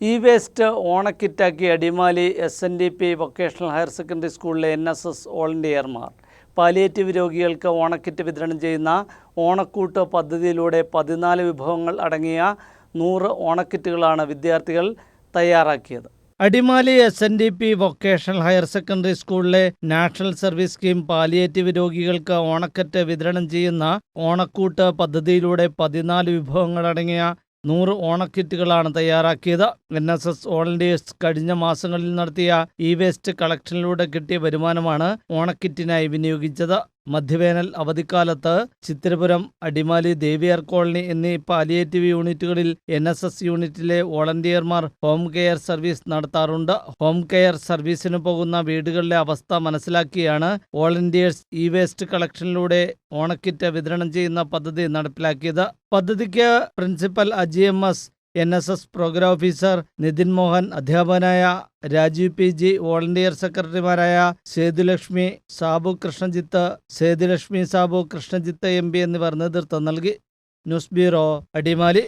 E waste ഓണക്കിറ്റാക്കി Adimali S N D P vocational higher secondary സ്കൂളിലെ N S S വോളണ്ടിയർമാർ palliative രോഗികൾക്ക് ഓണക്കിറ്റ് വിതരണം ചെയ്യുന്ന ഓണക്കൂട്ട് പദ്ധതിയിലൂടെ പതിനാല് വിഭവങ്ങൾ അടങ്ങിയ നൂറ് ഓണക്കിറ്റുകളാണ് വിദ്യാർത്ഥികൾ തയ്യാറാക്കിയത്. Adimali S N D P vocational higher secondary സ്കൂളിലെ നാഷണൽ സർവീസ് സ്കീം പാലിയേറ്റീവ് രോഗികൾക്ക് ഓണക്കറ്റ് വിതരണം ചെയ്യുന്ന ഓണക്കൂട്ട് പദ്ധതിയിലൂടെ പതിനാല് വിഭവങ്ങളടങ്ങിയ നൂറ് ഓണക്കിറ്റുകളാണ് തയ്യാറാക്കിയത്. എൻ എസ് എസ് വോളണ്ടിയേഴ്സ് കഴിഞ്ഞ മാസങ്ങളിൽ നടത്തിയ ഇ വേസ്റ്റ് കളക്ഷനിലൂടെ കിട്ടിയ വരുമാനമാണ് ഓണക്കിറ്റിനായി വിനിയോഗിച്ചത്. മധ്യവേനൽ അവധിക്കാലത്ത് ചിത്തിരപുരം അടിമാലി ദേവിയാർ കോളനി എന്നീ പാലിയേറ്റീവ് യൂണിറ്റുകളിൽ എൻ എസ് എസ് യൂണിറ്റിലെ വോളണ്ടിയർമാർ ഹോം കെയർ സർവീസ് നടത്താറുണ്ട്. ഹോം കെയർ സർവീസിന് പോകുന്ന വീടുകളിലെ അവസ്ഥ മനസ്സിലാക്കിയാണ് വോളണ്ടിയേഴ്സ് ഇ വേസ്റ്റ് കളക്ഷനിലൂടെ ഓണക്കിറ്റ് വിതരണം ചെയ്യുന്ന പദ്ധതി നടപ്പിലാക്കിയത്. പദ്ധതിക്ക് principal Aji M S N S S programme officer Nithin Mohan അധ്യാപകനായ രാജീവ് പി ജി വോളണ്ടിയർ സെക്രട്ടറിമാരായ സേതുലക്ഷ്മി സാബു കൃഷ്ണജിത്ത് സേതുലക്ഷ്മി സാബു കൃഷ്ണജിത്ത് എം പി എന്നിവർ നേതൃത്വം നൽകി. News bureau Adimali.